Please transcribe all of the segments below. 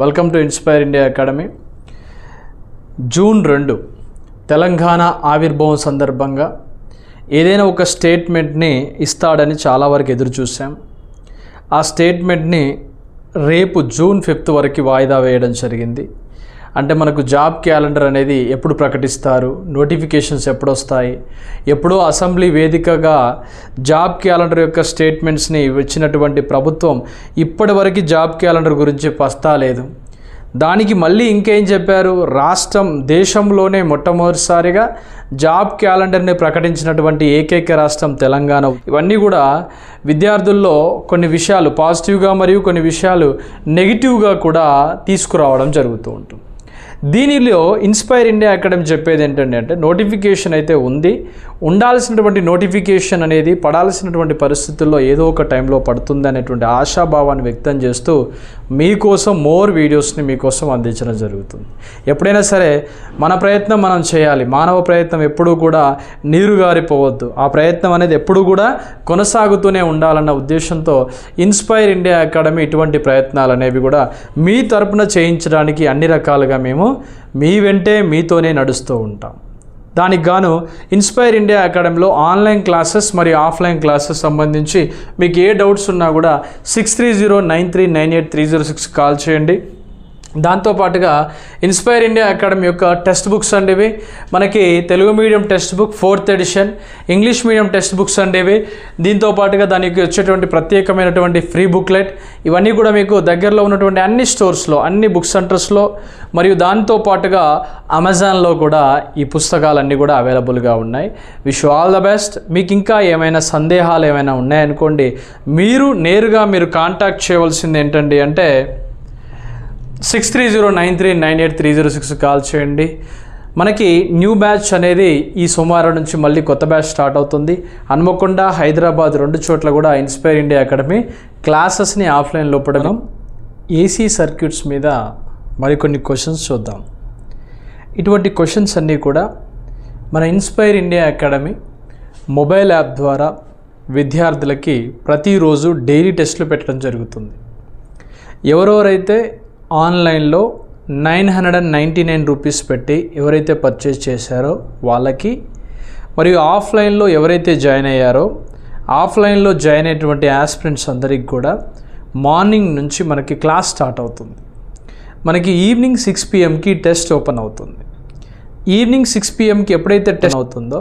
Welcome to Inspire India Academy June రెండు తెలంగాణ ఆవిర్భావం సందర్భంగా ఏదైనా ఒక స్టేట్మెంట్ని ఇస్తాడని చాలా వరకు ఎదురు చూసాం ఆ స్టేట్మెంట్ని రేపు జూన్ ఫిఫ్త్ వరకు వాయిదా వేయడం జరిగింది. అంటే మనకు జాబ్ క్యాలెండర్ అనేది ఎప్పుడు ప్రకటిస్తారు? నోటిఫికేషన్స్ ఎప్పుడు వస్తాయి ఎప్పుడో అసెంబ్లీ వేదికగా జాబ్ క్యాలెండర్ యొక్క స్టేట్మెంట్స్ని వచ్చినటువంటి ప్రభుత్వం ఇప్పటివరకు జాబ్ క్యాలెండర్ గురించి పస్తాలేదు దానికి మళ్ళీ ఇంకేం చెప్పారు? రాష్ట్రం దేశంలోనే మొట్టమొదటిసారిగా జాబ్ క్యాలెండర్ని ప్రకటించినటువంటి ఏకైక రాష్ట్రం తెలంగాణ. ఇవన్నీ కూడా విద్యార్థుల్లో కొన్ని విషయాలు పాజిటివ్గా మరియు కొన్ని విషయాలు నెగిటివ్గా కూడా తీసుకురావడం జరుగుతూ ఉంటుంది. దీనిలో ఇన్స్పైర్ ఇండియా అకాడమీ చెప్పేది ఏంటంటే అంటే నోటిఫికేషన్ అయితే ఉంది. ఉండాల్సినటువంటి నోటిఫికేషన్ అనేది పడాల్సినటువంటి పరిస్థితుల్లో ఏదో ఒక టైంలో పడుతుంది అనేటువంటి ఆశాభావాన్ని వ్యక్తం చేస్తూ మీకోసం మోర్ వీడియోస్ని మీకోసం అందించడం జరుగుతుంది. ఎప్పుడైనా సరే మన ప్రయత్నం మనం చేయాలి. మానవ ప్రయత్నం ఎప్పుడూ కూడా నీరు గారిపోవద్దు. ఆ ప్రయత్నం అనేది ఎప్పుడూ కూడా కొనసాగుతూనే ఉండాలన్న ఉద్దేశంతో ఇన్స్పైర్ ఇండియా అకాడమీ ఇటువంటి ప్రయత్నాలు అనేవి కూడా మీ తరపున చేయించడానికి అన్ని రకాలుగా మేము మీ వెంటే మీతోనే నడుస్తూ ఉంటాం. దానికి గాను ఇన్స్పైర్ ఇండియా అకాడమీలో ఆన్లైన్ క్లాసెస్ మరియు ఆఫ్లైన్ క్లాసెస్ సంబంధించి మీకు ఏ డౌట్స్ ఉన్నా కూడా six three zero nine three nine eight three zero six call చేయండి. దాంతోపాటుగా ఇన్స్పైర్ ఇండియా అకాడమీ యొక్క టెక్స్ట్ బుక్స్ అండి ఇవి. మనకి Telugu medium text book fourth edition English medium text books అండి ఇవి. దీంతో పాటుగా దానికి వచ్చేటువంటి ప్రత్యేకమైనటువంటి ఫ్రీ బుక్లెట్ ఇవన్నీ కూడా మీకు దగ్గరలో ఉన్నటువంటి అన్ని స్టోర్స్లో అన్ని బుక్ సెంటర్స్లో మరియు దాంతో పాటుగా అమెజాన్లో కూడా ఈ పుస్తకాలన్నీ కూడా అవైలబుల్గా ఉన్నాయి. విష్ ఆల్ ద బెస్ట్ మీకు ఇంకా ఏమైనా సందేహాలు ఏమైనా ఉన్నాయనుకోండి మీరు నేరుగా మీరు కాంటాక్ట్ చేయవలసింది ఏంటండి అంటే six three zero nine three nine eight three zero six call చేయండి. మనకి న్యూ బ్యాచ్ అనేది ఈ సోమవారం నుంచి మళ్ళీ కొత్త బ్యాచ్ స్టార్ట్ అవుతుంది. హన్మకొండ హైదరాబాద్ రెండు చోట్ల కూడా ఇన్స్పైర్ ఇండియా అకాడమీ క్లాసెస్ని ఆఫ్లైన్లో పడడం ఏసీ సర్క్యూట్స్ మీద మరికొన్ని క్వశ్చన్స్ చూద్దాం. ఇటువంటి క్వశ్చన్స్ అన్నీ కూడా మన Inspire India Academy mobile app ద్వారా విద్యార్థులకి ప్రతిరోజు డైలీ టెస్టులు పెట్టడం జరుగుతుంది. ఎవరెవరైతే ఆన్లైన్లో nine hundred and ninety nine rupees పెట్టి ఎవరైతే పర్చేజ్ చేశారో వాళ్ళకి మరియు ఆఫ్లైన్లో ఎవరైతే జాయిన్ అయ్యారో ఆఫ్లైన్లో జాయిన్ అయినటువంటి ఆస్పిరెంట్స్ అందరికి కూడా మార్నింగ్ నుంచి మనకి క్లాస్ స్టార్ట్ అవుతుంది. మనకి ఈవినింగ్ సిక్స్ పిఎంకి టెస్ట్ ఓపెన్ అవుతుంది. ఈవినింగ్ సిక్స్ పిఎంకి ఎప్పుడైతే టెస్ట్ అవుతుందో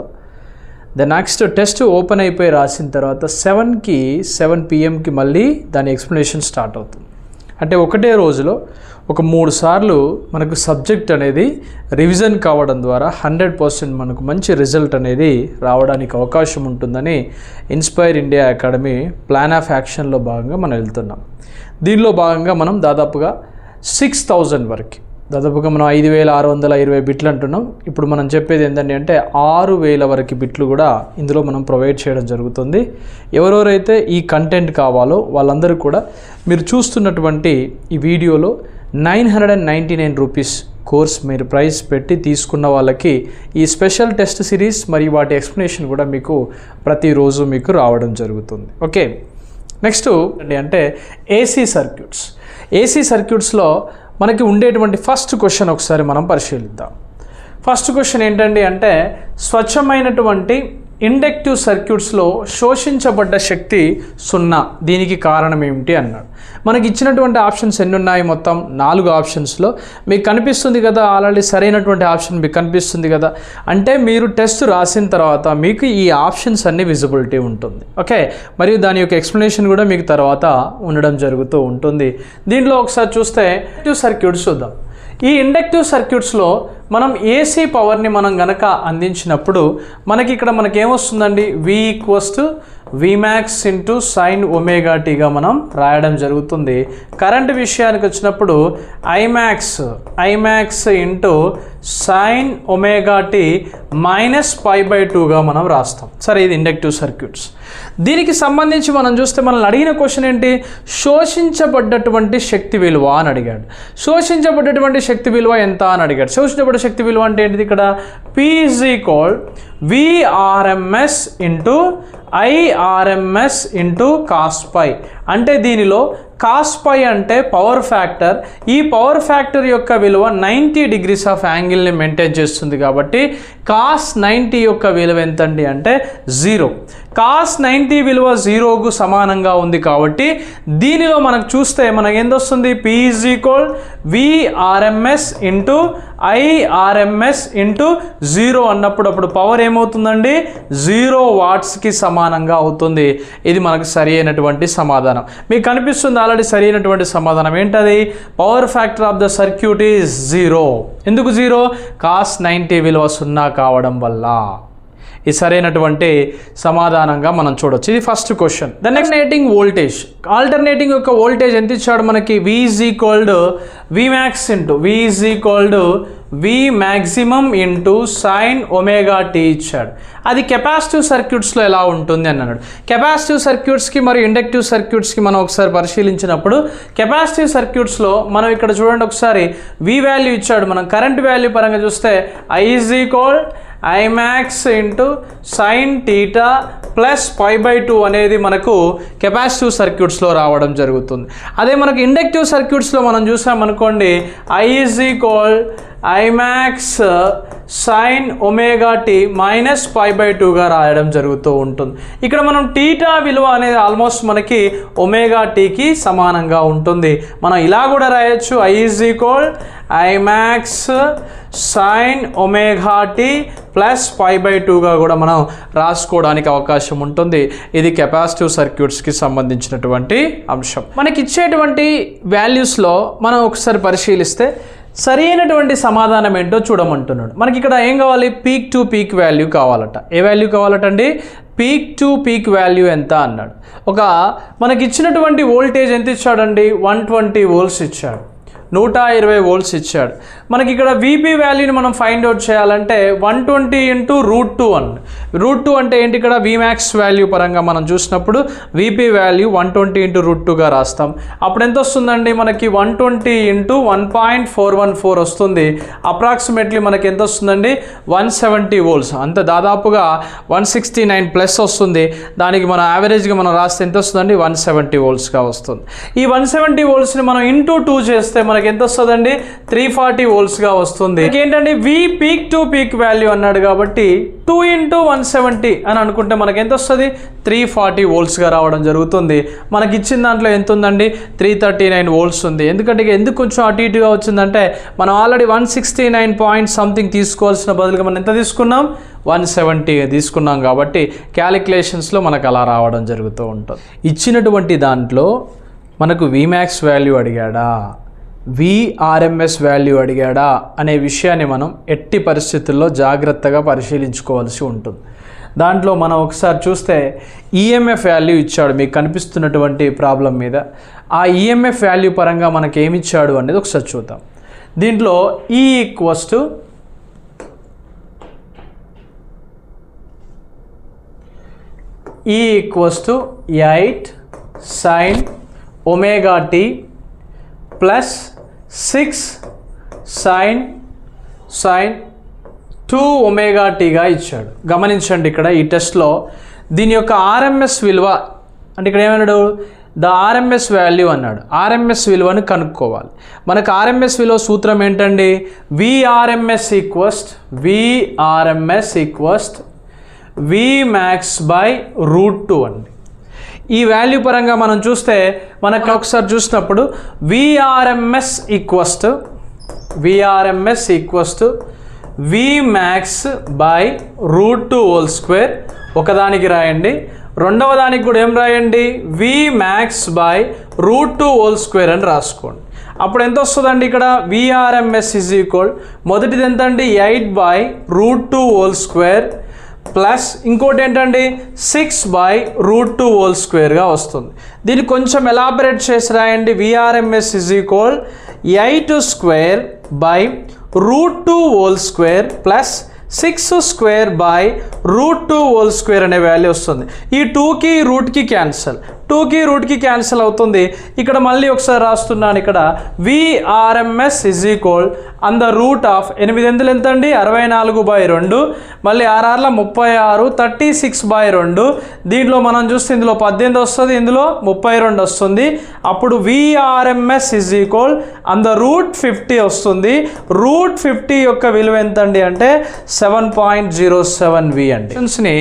ద నెక్స్ట్ టెస్ట్ ఓపెన్ అయిపోయి రాసిన తర్వాత సెవెన్కి సెవెన్ పిఎంకి మళ్ళీ దాని ఎక్స్ప్లెనేషన్ స్టార్ట్ అవుతుంది. అంటే ఒకటే రోజులో ఒక మూడు సార్లు మనకు సబ్జెక్ట్ అనేది రివిజన్ కావడం ద్వారా హండ్రెడ్ పర్సెంట్ మనకు మంచి రిజల్ట్ అనేది రావడానికి అవకాశం ఉంటుందని Inspire India Academy plan of యాక్షన్లో భాగంగా మనం వెళ్తున్నాం. దీనిలో భాగంగా మనం దాదాపుగా సిక్స్ థౌజండ్ వరకు దాదాపుగా మనం ఐదు వేల ఆరు వందల ఇరవై బిట్లు అంటున్నాం. ఇప్పుడు మనం చెప్పేది ఏంటంటే అంటే ఆరు వేల వరకు బిట్లు కూడా ఇందులో మనం ప్రొవైడ్ చేయడం జరుగుతుంది. ఎవరెవరైతే ఈ కంటెంట్ కావాలో వాళ్ళందరూ కూడా మీరు చూస్తున్నటువంటి ఈ వీడియోలో nine hundred and ninety nine rupees course మీరు ప్రైస్ పెట్టి తీసుకున్న వాళ్ళకి ఈ స్పెషల్ టెస్ట్ సిరీస్ మరియు వాటి ఎక్స్ప్లెనేషన్ కూడా మీకు ప్రతిరోజు మీకు రావడం జరుగుతుంది. ఓకే? నెక్స్ట్ అంటే ఏసీ సర్క్యూట్స్ ఏసీ సర్క్యూట్స్లో మనకి ఉండేటువంటి ఫస్ట్ క్వశ్చన్ ఒకసారి మనం పరిశీలిద్దాం. ఫస్ట్ క్వశ్చన్ ఏంటండి అంటే స్వచ్ఛమైనటువంటి ఇండక్టివ్ సర్క్యూట్స్లో శోషించబడ్డ శక్తి సున్నా. దీనికి కారణం ఏమిటి అన్నాడు. మనకి ఇచ్చినటువంటి ఆప్షన్స్ ఎన్ని ఉన్నాయి మొత్తం? నాలుగు ఆప్షన్స్లో. మీకు కనిపిస్తుంది కదా ఆల్రెడీ సరైనటువంటి ఆప్షన్ మీకు కనిపిస్తుంది కదా. అంటే మీరు టెస్ట్ రాసిన తర్వాత మీకు ఈ ఆప్షన్స్ అన్ని విజిబిలిటీ ఉంటుంది. ఓకే? మరియు దాని యొక్క ఎక్స్ప్లెనేషన్ కూడా మీకు తర్వాత ఉండడం జరుగుతూ ఉంటుంది. దీంట్లో ఒకసారి చూస్తే ఇండక్టివ్ సర్క్యూట్స్ చూద్దాం. ఈ ఇండక్టివ్ సర్క్యూట్స్లో మనం ఏసీ పవర్ని మనం గనక అందించినప్పుడు మనకి ఇక్కడ మనకి ఏమొస్తుందండి V equals to V max into sine ఒమేగాటీగా మనం రాయడం జరుగుతుంది. కరెంట్ విషయానికి వచ్చినప్పుడు I max I max into sine omega t minus pi by టూగా మనం రాస్తాం. సరే ఇది ఇండక్టివ్ సర్క్యూట్స్. దీనికి సంబంధించి మనం చూస్తే మనల్ని అడిగిన క్వశ్చన్ ఏంటి? శోషించబడ్డటువంటి శక్తి విలువ అని అడిగాడు. శోషించబడ్డటువంటి శక్తి విలువ ఎంత అని అడిగాడు. శోషించబడ్డ శక్తి విలువ అంటే ఏంటిది ఇక్కడ? PG is equal V RMS into I RMS into cos phi అంటే దీనిలో కాస్పై అంటే పవర్ ఫ్యాక్టర్ ఈ పవర్ ఫ్యాక్టర్ యొక్క విలువ నైంటీ డిగ్రీస్ ఆఫ్ యాంగిల్ని మెయింటైన్ చేస్తుంది కాబట్టి కాస్ నైంటీ యొక్క విలువ ఎంతండి అంటే జీరో. కాస్ నైంటీ విలువ జీరోకు సమానంగా ఉంది కాబట్టి దీనిలో మనకు చూస్తే మనకు ఏందొస్తుంది? P is equal V RMS into I RMS into zero అన్నప్పుడు అప్పుడు పవర్ ఏమవుతుందండి? జీరో వాట్స్కి సమానంగా అవుతుంది. ఇది మనకు సరి అయినటువంటి సమాధానం. మీకు కనిపిస్తుంది ఆల్రెడీ సరి అయినటువంటి సమాధానం. ఏంటది? Power factor of the circuit is zero ఎందుకు జీరో కాస్ నైంటీ విలువ సున్నా కావడం వల్ల. ఇది సరైనటువంటి సమాధానంగా మనం చూడొచ్చు. ఇది first question then alternating voltage alternating యొక్క వోల్టేజ్ ఎంత ఇచ్చాడు మనకి? V is equalled V max into V is equalled V maximum into sine omega T ఇచ్చాడు. అది కెపాసిటివ్ సర్క్యూట్స్లో ఎలా ఉంటుంది అని అన్నాడు. కెపాసిటివ్ సర్క్యూట్స్కి మరియు ఇండక్టివ్ సర్క్యూట్స్కి మనం ఒకసారి పరిశీలించినప్పుడు కెపాసిటివ్ సర్క్యూట్స్లో మనం ఇక్కడ చూడండి ఒకసారి. వి వాల్యూ ఇచ్చాడు మనం. కరెంట్ వాల్యూ పరంగా చూస్తే I is equal I max into sine theta plus pi by two అనేది మనకు కెపాసిటివ్ సర్క్యూట్స్లో రావడం జరుగుతుంది. అదే మనకు ఇండక్టివ్ సర్క్యూట్స్లో మనం చూసామనుకోండి I is equal I max sine omega T minus five by టూగా రాయడం జరుగుతూ ఉంటుంది. ఇక్కడ మనం టీటా విలువ అనేది ఆల్మోస్ట్ మనకి ఒమేగా టీకి సమానంగా ఉంటుంది. మనం ఇలా కూడా రాయొచ్చు. I is equal I max sine omega T plus five by టూగా కూడా మనం రాసుకోవడానికి అవకాశం ఉంటుంది. ఇది కెపాసిటివ్ సర్క్యూట్స్కి సంబంధించినటువంటి అంశం. మనకి ఇచ్చేటువంటి వాల్యూస్లో మనం ఒకసారి పరిశీలిస్తే సరైనటువంటి సమాధానం ఏంటో చూడమంటున్నాడు. మనకి ఇక్కడ ఏం కావాలి? పీక్ టు పీక్ వాల్యూ కావాలట. ఏ వాల్యూ కావాలట అండి పీక్ టు పీక్ వాల్యూ ఎంత అన్నాడు. ఒక మనకి ఇచ్చినటువంటి వోల్టేజ్ ఎంత ఇచ్చాడండి? వన్ ట్వంటీ వోల్ట్స్ ఇచ్చాడు. నూట ఇరవై వోల్ట్స్ ఇచ్చాడు. మనకి ఇక్కడ వీపీ వాల్యూని మనం ఫైండ్ అవుట్ చేయాలంటే one twenty into root two one root two అంటే ఏంటి ఇక్కడ? విమాక్స్ వాల్యూ పరంగా మనం చూసినప్పుడు VP value one twenty into root టూగా రాస్తాం. అప్పుడు ఎంత వస్తుందండి? మనకి one twenty into one point four one four వస్తుంది. అప్రాక్సిమేట్లీ మనకి ఎంత వస్తుందండి? వన్ సెవెంటీ వోల్ట్స్ అంత దాదాపుగా వన్ సిక్స్టీ నైన్ ప్లస్ వస్తుంది. దానికి మనం యావరేజ్గా మనం రాస్తే ఎంత వస్తుందండి? వన్ సెవెంటీ వోల్ట్స్గా వస్తుంది. ఈ వన్ సెవెంటీ వోల్ట్స్ని మనం ఇంటూ టూ చేస్తే మనకి ఎంత వస్తుందండి? త్రీ ఫార్టీ వోల్ట్స్గా వస్తుంది. ఏంటంటే V peak to peak value అన్నాడు కాబట్టి టూ ఇంటూ వన్ సెవెంటీ అని అనుకుంటే మనకి ఎంత వస్తుంది? త్రీ ఫార్టీ వోల్ట్స్గా రావడం జరుగుతుంది. మనకి ఇచ్చిన దాంట్లో ఎంత ఉందండి? త్రీ థర్టీ నైన్ వోల్ట్స్ ఉంది. ఎందుకంటే ఇక ఎందుకు కొంచెం అటు ఇటుగా వచ్చిందంటే మనం already one sixty nine point something తీసుకోవాల్సిన బదులుగా మనం ఎంత తీసుకున్నాం? వన్ సెవెంటీ తీసుకున్నాం కాబట్టి క్యాలిక్యులేషన్స్లో మనకు అలా రావడం జరుగుతూ ఉంటుంది. ఇచ్చినటువంటి దాంట్లో మనకు విమాక్స్ వాల్యూ అడిగాడా? విఆర్ఎంఎస్ వాల్యూ అడిగాడా అనే విషయాన్ని మనం ఎట్టి పరిస్థితుల్లో జాగ్రత్తగా పరిశీలించుకోవాల్సి ఉంటుంది. దాంట్లో మనం ఒకసారి చూస్తే ఈఎంఎఫ్ వాల్యూ ఇచ్చాడు మీకు కనిపిస్తున్నటువంటి ప్రాబ్లం మీద. ఆ ఈఎంఎఫ్ వాల్యూ పరంగా మనకి ఏమి ఇచ్చాడు అనేది ఒకసారి చూద్దాం. దీంట్లో E equals to E equals to eight sine omega T plus six sine sine two omega టీగా ఇచ్చాడు. గమనించండి ఇక్కడ ఈ టెస్ట్లో దీని యొక్క ఆర్ఎంఎస్ విలువ అంటే ఇక్కడ ఏమన్నాడు? ద ఆర్ఎంఎస్ వాల్యూ అన్నాడు. ఆర్ఎంఎస్ విలువను కనుక్కోవాలి. మనకు ఆర్ఎంఎస్ విలువ సూత్రం ఏంటండి? V RMS equals to V RMS equals to V max by root two అండి. ఈ వాల్యూ పరంగా మనం చూస్తే మనకు ఒకసారి చూసినప్పుడు V RMS equals to V RMS equals to V max by root two whole square ఒకదానికి రాయండి. రెండవ దానికి కూడా ఏం రాయండి? V max by root two whole square అని రాసుకోండి. అప్పుడు ఎంత వస్తుందండి ఇక్కడ? విఆర్ఎంఎస్ ఈజ్ ఈక్వల్ మొదటిది ఎంత అండి eight by root two whole square plus ఇంకోటి ఏంటండి six by root two whole స్క్వేర్గా వస్తుంది. దీన్ని కొంచెం ఎలాబరేట్ చేసి రాయండి V RMS is equal eight square by root two whole square plus six square by root two whole square అనే value వస్తుంది. ఈ టూకి రూట్కి క్యాన్సల్ టూకి రూట్కి క్యాన్సిల్ అవుతుంది. ఇక్కడ మళ్ళీ ఒకసారి రాస్తున్నాను ఇక్కడ. V RMS is equal on the root of ఎనిమిది ఎందులు ఎంత అండి అరవై నాలుగు బై రెండు. మళ్ళీ ఆర్ఆర్ల ముప్పై ఆరు థర్టీ సిక్స్ బై రెండు. దీంట్లో మనం చూస్తే ఇందులో పద్దెనిమిది వస్తుంది ఇందులో ముప్పై రెండు వస్తుంది. అప్పుడు V RMS is equal on the root fifty వస్తుంది. రూట్ ఫిఫ్టీ యొక్క విలువ ఎంత అండి అంటే? Seven point zero seven V అండి. ని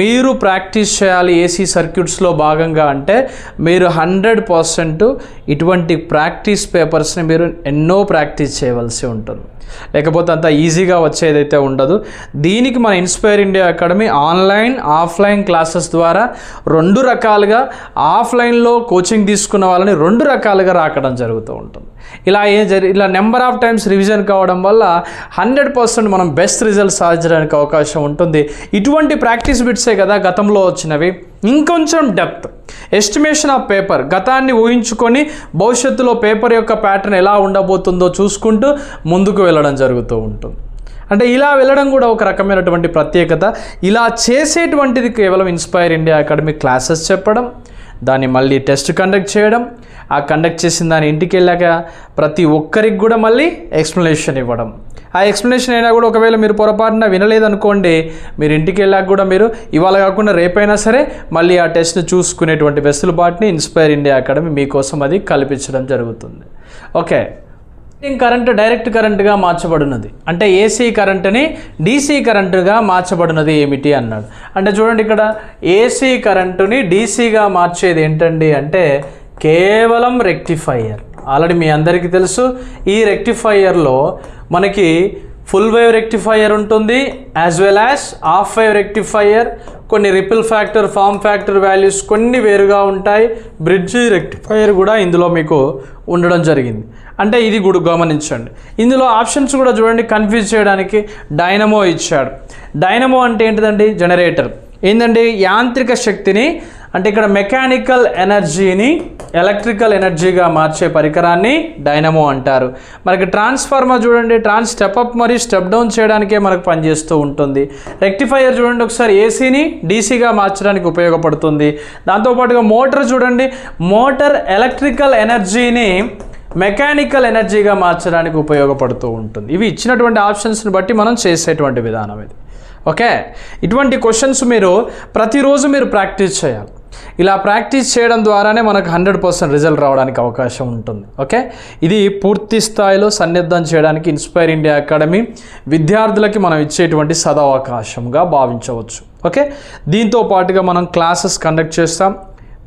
మీరు ప్రాక్టీస్ చేయాలి ఏసీ సర్క్యూట్స్లో భాగంగా అంటే మీరు హండ్రెడ్ పర్సెంట్ ఇటువంటి ప్రాక్టీస్ పేపర్స్ని మీరు ఎన్నో ప్రాక్టీస్ చేయవలసి ఉంటుంది. లేకపోతే అంత ఈజీగా వచ్చేదైతే ఉండదు. దీనికి మన Inspire India Academy online offline classes ద్వారా రెండు రకాలుగా ఆఫ్లైన్లో కోచింగ్ తీసుకున్న వాళ్ళని రెండు రకాలుగా రాకడం జరుగుతూ ఉంటుంది. ఇలా ఏం జరి ఇలా నెంబర్ ఆఫ్ టైమ్స్ రివిజన్ కావడం వల్ల హండ్రెడ్ పర్సెంట్ మనం బెస్ట్ రిజల్ట్ సాధించడానికి అవకాశం ఉంటుంది. ఇటువంటి ప్రాక్టీస్ బిట్సే కదా గతంలో వచ్చినవి. ఇంకొంచెం డెప్త్ ఎస్టిమేషన్ ఆఫ్ పేపర్ గతాన్ని ఊహించుకొని భవిష్యత్తులో పేపర్ యొక్క ప్యాటర్న్ ఎలా ఉండబోతుందో చూసుకుంటూ ముందుకు వెళ్ళడం జరుగుతూ ఉంటుంది. అంటే ఇలా వెళ్ళడం కూడా ఒక రకమైనటువంటి ప్రత్యేకత. ఇలా చేసేటువంటిది కేవలం ఇన్స్పైర్ ఇండియా అకాడమీ క్లాసెస్ చెప్పడం దాన్ని మళ్ళీ టెస్ట్ కండక్ట్ చేయడం ఆ కండక్ట్ చేసిన దాని ఇంటికి వెళ్ళాక ప్రతి ఒక్కరికి కూడా మళ్ళీ ఎక్స్ప్లెనేషన్ ఇవ్వడం. ఆ ఎక్స్ప్లెనేషన్ అయినా కూడా ఒకవేళ మీరు పొరపాటున వినలేదనుకోండి మీరు ఇంటికి వెళ్ళాక కూడా మీరు ఇవాళ కాకుండా రేపైనా సరే మళ్ళీ ఆ టెస్ట్ని చూసుకునేటువంటి వెసులుబాటుని ఇన్స్పైర్ ఇండియా అకాడమీ మీకోసం అది కల్పించడం జరుగుతుంది. ఓకే. కరెంట్ డైరెక్ట్ కరెంట్గా మార్చబడినది. అంటే ఏసీ కరెంటుని డీసీ కరెంటుగా మార్చబడినది ఏమిటి అన్నాడు. అంటే చూడండి ఇక్కడ ఏసీ కరెంటుని డీసీగా మార్చేది ఏంటండి అంటే కేవలం రెక్టిఫైయర్ ఆల్రెడీ మీ అందరికీ తెలుసు ఈ రెక్టిఫైయర్లో మనకి ఫుల్ వేవ్ రెక్టిఫైయర్ ఉంటుంది as well as half wave rectifier కొన్ని ripple factor form factor values కొన్ని వేరుగా ఉంటాయి. బ్రిడ్జ్ రెక్టిఫైయర్ కూడా ఇందులో మీకు ఉండడం జరిగింది. అంటే ఇది కూడా గమనించండి. ఇందులో ఆప్షన్స్ కూడా చూడండి కన్ఫ్యూజ్ చేయడానికి డైనమో ఇచ్చాడు. డైనమో అంటే ఏంటిదండి? జనరేటర్ ఏంటంటే యాంత్రిక శక్తిని అంటే ఇక్కడ మెకానికల్ ఎనర్జీని ఎలక్ట్రికల్ ఎనర్జీగా మార్చే పరికరాన్ని డైనమో అంటారు. మనకి ట్రాన్స్ఫార్మర్ చూడండి ట్రాన్స్ స్టెప్ అప్ మరియు స్టెప్ డౌన్ చేయడానికే మనకు పనిచేస్తూ ఉంటుంది. రెక్టిఫైయర్ చూడండి ఒకసారి ఏసీని డీసీగా మార్చడానికి ఉపయోగపడుతుంది. దాంతోపాటుగా మోటార్ చూడండి మోటార్ ఎలక్ట్రికల్ ఎనర్జీని మెకానికల్ ఎనర్జీగా మార్చడానికి ఉపయోగపడుతూ ఉంటుంది. ఇవి ఇచ్చినటువంటి ఆప్షన్స్ని బట్టి మనం చేసేటువంటి విధానం ఇది. ఓకే? ఇటువంటి క్వశ్చన్స్ మీరు ప్రతిరోజు మీరు ప్రాక్టీస్ చేయాలి. ఇలా ప్రాక్టీస్ చేయడం ద్వారానే మనకు హండ్రెడ్ పర్సెంట్ రిజల్ట్ రావడానికి అవకాశం ఉంటుంది. ఓకే? ఇది పూర్తి స్థాయిలో సన్నిద్ధం చేయడానికి ఇన్స్పైర్ ఇండియా అకాడమీ విద్యార్థులకి మనం ఇచ్చేటువంటి సదవకాశంగా భావించవచ్చు. ఓకే? దీంతో పాటుగా మనం క్లాసెస్ కండక్ట్ చేస్తాం.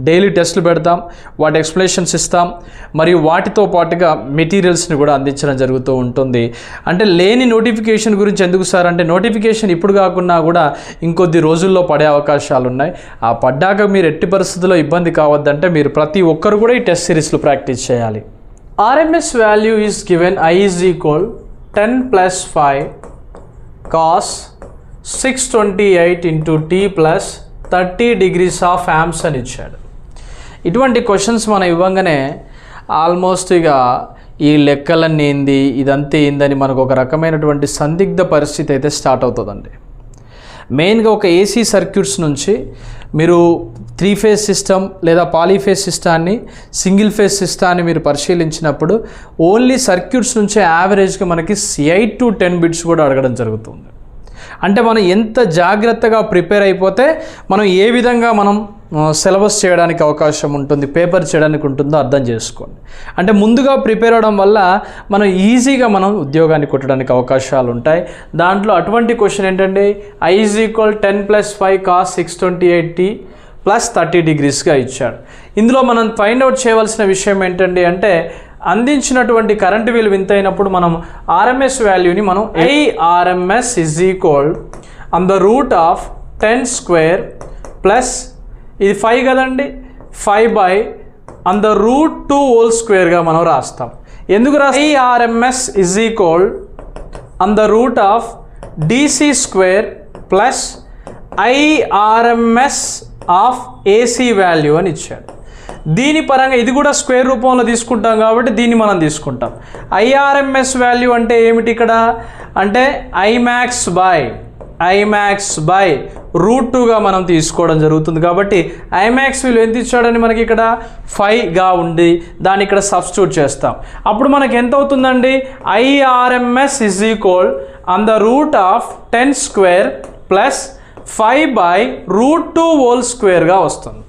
డైలీ టెస్టులు పెడతాం వాటి ఎక్స్ప్లెనేషన్స్ ఇస్తాం మరియు వాటితో పాటుగా మెటీరియల్స్ని కూడా అందించడం జరుగుతూ ఉంటుంది. అంటే లేని నోటిఫికేషన్ గురించి ఎందుకు సార్? అంటే నోటిఫికేషన్ ఇప్పుడు కాకుండా కూడా ఇంకొద్ది రోజుల్లో పడే అవకాశాలు ఉన్నాయి ఆ పడ్డాక మీరు ఎట్టి పరిస్థితుల్లో ఇబ్బంది కావద్దంటే మీరు ప్రతి ఒక్కరు కూడా ఈ టెస్ట్ సిరీస్లు ప్రాక్టీస్ చేయాలి. RMS value is given I is equal ten plus five cos six twenty eight into T plus thirty degrees of amps అని ఇచ్చాడు. ఇటువంటి క్వశ్చన్స్ మనం ఇవ్వంగానే ఆల్మోస్ట్ ఇక ఈ లెక్కలన్నీ ఏంది ఇదంతా ఏందని మనకు ఒక రకమైనటువంటి సందిగ్ధ పరిస్థితి అయితే స్టార్ట్ అవుతుందండి. మెయిన్గా ఒక ఏసీ సర్క్యూట్స్ నుంచి మీరు త్రీ ఫేజ్ సిస్టమ్ లేదా పాలీఫేజ్ సిస్టాన్ని సింగిల్ ఫేజ్ సిస్టాన్ని మీరు పరిశీలించినప్పుడు ఓన్లీ సర్క్యూట్స్ నుంచే యావరేజ్గా మనకి ఎయిట్ టు టెన్ బిట్స్ కూడా అడగడం జరుగుతుంది. అంటే మనం ఎంత జాగ్రత్తగా ప్రిపేర్ అయిపోతే మనం ఏ విధంగా మనం సిలబస్ చేయడానికి అవకాశం ఉంటుంది పేపర్ చేయడానికి ఉంటుందో అర్థం చేసుకోండి. అంటే ముందుగా ప్రిపేర్ అవడం వల్ల మనం ఈజీగా మనం ఉద్యోగాన్ని కొట్టడానికి అవకాశాలు ఉంటాయి. దాంట్లో అటువంటి క్వశ్చన్ ఏంటంటే I is equal ten plus five cos six twenty eight T plus thirty డిగ్రీస్గా ఇచ్చాడు. ఇందులో మనం ఫైండ్ అవుట్ చేయవలసిన విషయం ఏంటండి అంటే అందించినటువంటి కరెంట్ విలువ ఇంత అయినప్పుడు మనం ఆర్ఎంఎస్ వాల్యూని మనం I RMS is equal on the root of ten square plus ఇది ఫైవ్ కదండి? Five by on the root two whole స్క్వేర్గా మనం రాస్తాం. ఎందుకు రాస్తాం? I RMS is equal on the root of DC square plus I RMS of AC value అని ఇచ్చాడు. దీని పరంగా ఇది కూడా స్క్వేర్ రూపంలో తీసుకుంటాం కాబట్టి దీన్ని మనం తీసుకుంటాం. ఐఆర్ఎంఎస్ వాల్యూ అంటే ఏమిటి ఇక్కడ? అంటే I max by I max by root టూగా మనం తీసుకోవడం జరుగుతుంది. కాబట్టి ఐమాక్స్ విలువ ఎంత ఇచ్చాడని మనకి ఇక్కడ ఫైవ్గా ఉండి దాన్ని ఇక్కడ సబ్స్టిట్యూట్ చేస్తాం. అప్పుడు మనకి ఎంత అవుతుందండి? I RMS is equal on the root of ten square plus five by root two whole స్క్వేర్గా వస్తుంది.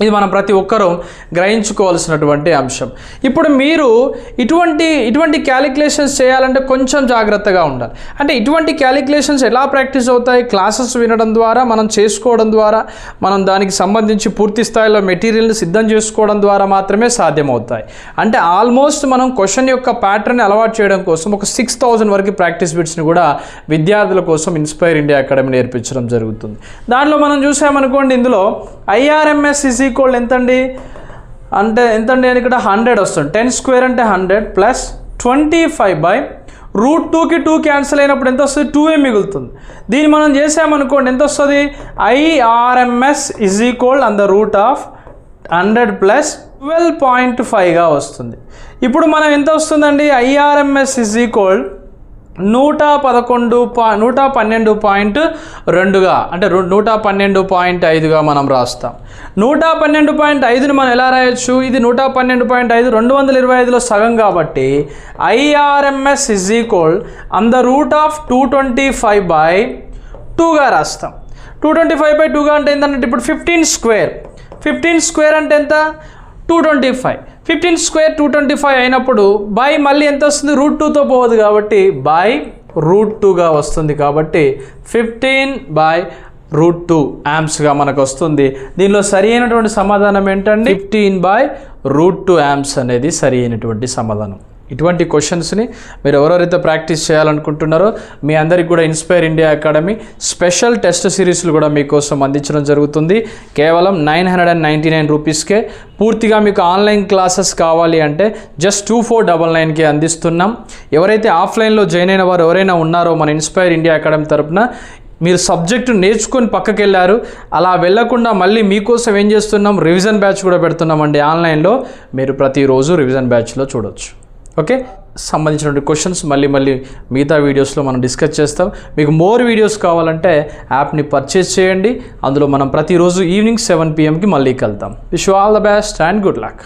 ఇది మనం ప్రతి ఒక్కరూ గ్రహించుకోవాల్సినటువంటి అంశం. ఇప్పుడు మీరు ఇటువంటి ఇటువంటి క్యాలిక్యులేషన్స్ చేయాలంటే కొంచెం జాగ్రత్తగా ఉండాలి. అంటే ఇటువంటి క్యాలిక్యులేషన్స్ ఎలా ప్రాక్టీస్ అవుతాయి? క్లాసెస్ వినడం ద్వారా మనం చేసుకోవడం ద్వారా మనం దానికి సంబంధించి పూర్తి స్థాయిలో మెటీరియల్ని సిద్ధం చేసుకోవడం ద్వారా మాత్రమే సాధ్యమవుతాయి. అంటే ఆల్మోస్ట్ మనం క్వశ్చన్ యొక్క ప్యాటర్న్ అలవాటు చేయడం కోసం ఒక సిక్స్ థౌజండ్ వరకు ప్రాక్టీస్ బిట్స్ని కూడా విద్యార్థుల కోసం ఇన్స్పైర్ ఇండియా అకాడమీ నేర్పించడం జరుగుతుంది. దాంట్లో మనం చూసామనుకోండి ఇందులో ఐఆర్ఎంఎస్ ఈక్వల్ ఎంతండి? అంటే ఎంతండి? అని ఇక్కడ హండ్రెడ్ వస్తుంది. టెన్ స్క్వేర్ అంటే hundred plus twenty five by root టూకి టూ క్యాన్సిల్ అయినప్పుడు ఎంత వస్తుంది? టూ ఏ మిగులుతుంది. దీన్ని మనం చేసామనుకోండి ఎంత వస్తుంది? I RMS is equal and the root of hundred plus twelve point ఫైవ్గా వస్తుంది. ఇప్పుడు మనం ఎంత వస్తుందండి? ఐఆర్ఎంఎస్ ఇజ్ ఈక్వల్ నూట పదకొండు పా నూట పన్నెండు పాయింట్ రెండుగా అంటే నూట పన్నెండు పాయింట్ ఐదుగా మనం రాస్తాం. నూట పన్నెండు పాయింట్ ఐదుని మనం ఎలా రాయొచ్చు? ఇది నూట పన్నెండు పాయింట్ ఐదు రెండు వందల ఇరవై ఐదులో సగం కాబట్టి I RMS is equal on the root of two twenty five by టూగా రాస్తాం. టూ ట్వంటీ ఫైవ్ బై టూగా అంటే ఏంటంటే ఇప్పుడు ఫిఫ్టీన్ స్క్వేర్ ఫిఫ్టీన్ స్క్వేర్ అంటే ఎంత? Two twenty five fifteen square two twenty five అయినప్పుడు బై మళ్ళీ ఎంత వస్తుంది? రూట్ టూతో పోవద్దు కాబట్టి బై రూట్ టూగా వస్తుంది కాబట్టి ఫిఫ్టీన్ బై రూట్ టూ యామ్స్గా మనకు వస్తుంది. దీనిలో సరి అయినటువంటి సమాధానం ఏంటంటే fifteen by root two amps అనేది సరి అయినటువంటి సమాధానం. ఇటువంటి క్వశ్చన్స్ని మీరు ఎవరెవరైతే ప్రాక్టీస్ చేయాలనుకుంటున్నారో మీ అందరికి కూడా Inspire India Academy special test సిరీస్లు కూడా మీకోసం అందించడం జరుగుతుంది. కేవలం nine hundred and ninety nine రూపీస్కే పూర్తిగా మీకు ఆన్లైన్ క్లాసెస్ కావాలి అంటే జస్ట్ టూ ఫోర్ డబల్ నైన్కి అందిస్తున్నాం. ఎవరైతే ఆఫ్లైన్లో జాయిన్ అయిన వారు ఎవరైనా ఉన్నారో మన ఇన్స్పైర్ ఇండియా అకాడమీ తరపున మీరు సబ్జెక్టు నేర్చుకొని పక్కకి వెళ్ళారు అలా వెళ్ళకుండా మళ్ళీ మీకోసం ఏం చేస్తున్నాం? రివిజన్ బ్యాచ్ కూడా పెడుతున్నామండి. ఆన్లైన్లో మీరు ప్రతిరోజు రివిజన్ బ్యాచ్లో చూడొచ్చు. ఓకే? సంబంధించినటువంటి క్వశ్చన్స్ మళ్ళీ మళ్ళీ మిగతా వీడియోస్లో మనం డిస్కస్ చేస్తాం. మీకు మోర్ వీడియోస్ కావాలంటే యాప్ని పర్చేస్ చేయండి. అందులో మనం ప్రతిరోజు ఈవినింగ్ సెవెన్ పిఎంకి మళ్ళీ కలుద్దాం. Wish all the best and good luck